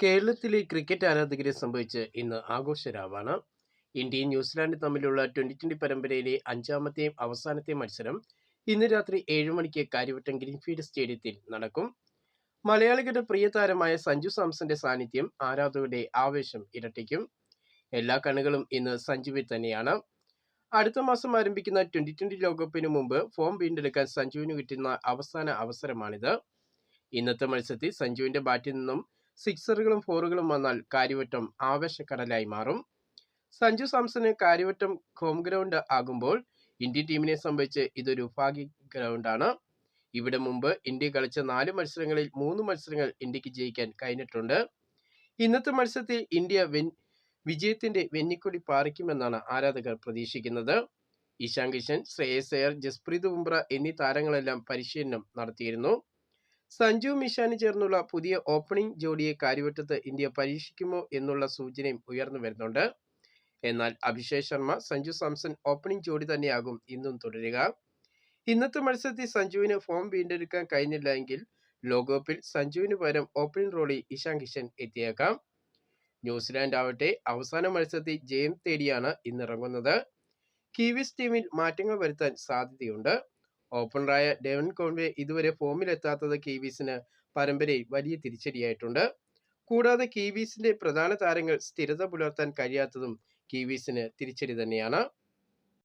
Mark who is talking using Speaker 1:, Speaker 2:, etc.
Speaker 1: കേരളത്തിലെ ക്രിക്കറ്റ് ആരാധകരെ സംബന്ധിച്ച് ഇന്ന് ആഘോഷരാവാണ്. ഇന്ത്യയും ന്യൂസിലാൻഡും തമ്മിലുള്ള ട്വന്റി ട്വന്റി പരമ്പരയിലെ അഞ്ചാമത്തെയും അവസാനത്തെയും മത്സരം ഇന്ന് രാത്രി ഏഴു മണിക്ക് കാര്യവട്ടം ഗ്രീൻഫീൽഡ് സ്റ്റേഡിയത്തിൽ നടക്കും. മലയാളികളുടെ പ്രിയ താരമായ സഞ്ജു സാംസന്റെ സാന്നിധ്യം ആരാധകരുടെ ആവേശം ഇരട്ടിക്കും. എല്ലാ കണ്ണുകളും ഇന്ന് സഞ്ജുവിൽ തന്നെയാണ്. അടുത്ത മാസം ആരംഭിക്കുന്ന ട്വന്റി ട്വന്റി ലോകകപ്പിന് മുമ്പ് ഫോം വീണ്ടെടുക്കാൻ സഞ്ജുവിന് കിട്ടുന്ന അവസാന അവസരമാണിത്. ഇന്നത്തെ മത്സരത്തിൽ സഞ്ജുവിന്റെ ബാറ്റിൽ നിന്നും സിക്സറുകളും ഫോറുകളും വന്നാൽ കാര്യവട്ടം ആവേശക്കടലായി മാറും. സഞ്ജു സാംസന് കാര്യവട്ടം ഹോം ഗ്രൗണ്ട് ആകുമ്പോൾ ഇന്ത്യൻ ടീമിനെ സംബന്ധിച്ച് ഇതൊരു ഭാഗ്യ ഗ്രൗണ്ടാണ്. ഇവിടെ മുമ്പ് ഇന്ത്യ കളിച്ച നാല് മത്സരങ്ങളിൽ മൂന്ന് മത്സരങ്ങൾ ഇന്ത്യയ്ക്ക് ജയിക്കാൻ കഴിഞ്ഞിട്ടുണ്ട്. ഇന്നത്തെ മത്സരത്തിൽ ഇന്ത്യ വെൻ വിജയത്തിന്റെ വെന്നിക്കൊടി പാറിക്കുമെന്നാണ് ആരാധകർ പ്രതീക്ഷിക്കുന്നത്. ഇഷാൻ കിഷൻ ശ്രേയസ് അയ്യർ ജസ്പ്രീത് ബുംറ എന്നീ താരങ്ങളെല്ലാം പരിശീലനം നടത്തിയിരുന്നു. സഞ്ജു മിഷാന് ചേർന്നുള്ള പുതിയ ഓപ്പണിംഗ് ജോഡിയെ കാര്യവട്ടത്ത് ഇന്ത്യ പരീക്ഷിക്കുമോ എന്നുള്ള സൂചനയും ഉയർന്നു വരുന്നുണ്ട്. എന്നാൽ അഭിഷേക് ശർമ്മ സഞ്ജു സാംസൺ ഓപ്പണിംഗ് ജോഡി തന്നെയാകും ഇന്നും തുടരുക. ഇന്നത്തെ മത്സരത്തിൽ സഞ്ജുവിന് ഫോം വീണ്ടെടുക്കാൻ കഴിഞ്ഞില്ല എങ്കിൽ ലോകകപ്പിൽ സഞ്ജുവിന് പകരം ഓപ്പണിംഗ് റോളിൽ ഇഷാൻ കിഷൻ എത്തിയേക്കാം. ന്യൂസിലാൻഡ് ആവട്ടെ അവസാന മത്സരത്തിൽ ജയം തേടിയാണ് ഇന്നിറങ്ങുന്നത്. കീവിസ് ടീമിൽ മാറ്റങ്ങൾ വരുത്താൻ സാധ്യതയുണ്ട്. ഓപ്പണറായ ഡേവൻ കോൺവേ ഇതുവരെ ഫോമിലെത്താത്തത് കീവീസിന് പരമ്പരയിൽ വലിയ തിരിച്ചടിയായിട്ടുണ്ട്. കൂടാതെ കീവീസിന്റെ പ്രധാന താരങ്ങൾ സ്ഥിരത പുലർത്താൻ കഴിയാത്തതും കീവീസിന് തിരിച്ചടി തന്നെയാണ്.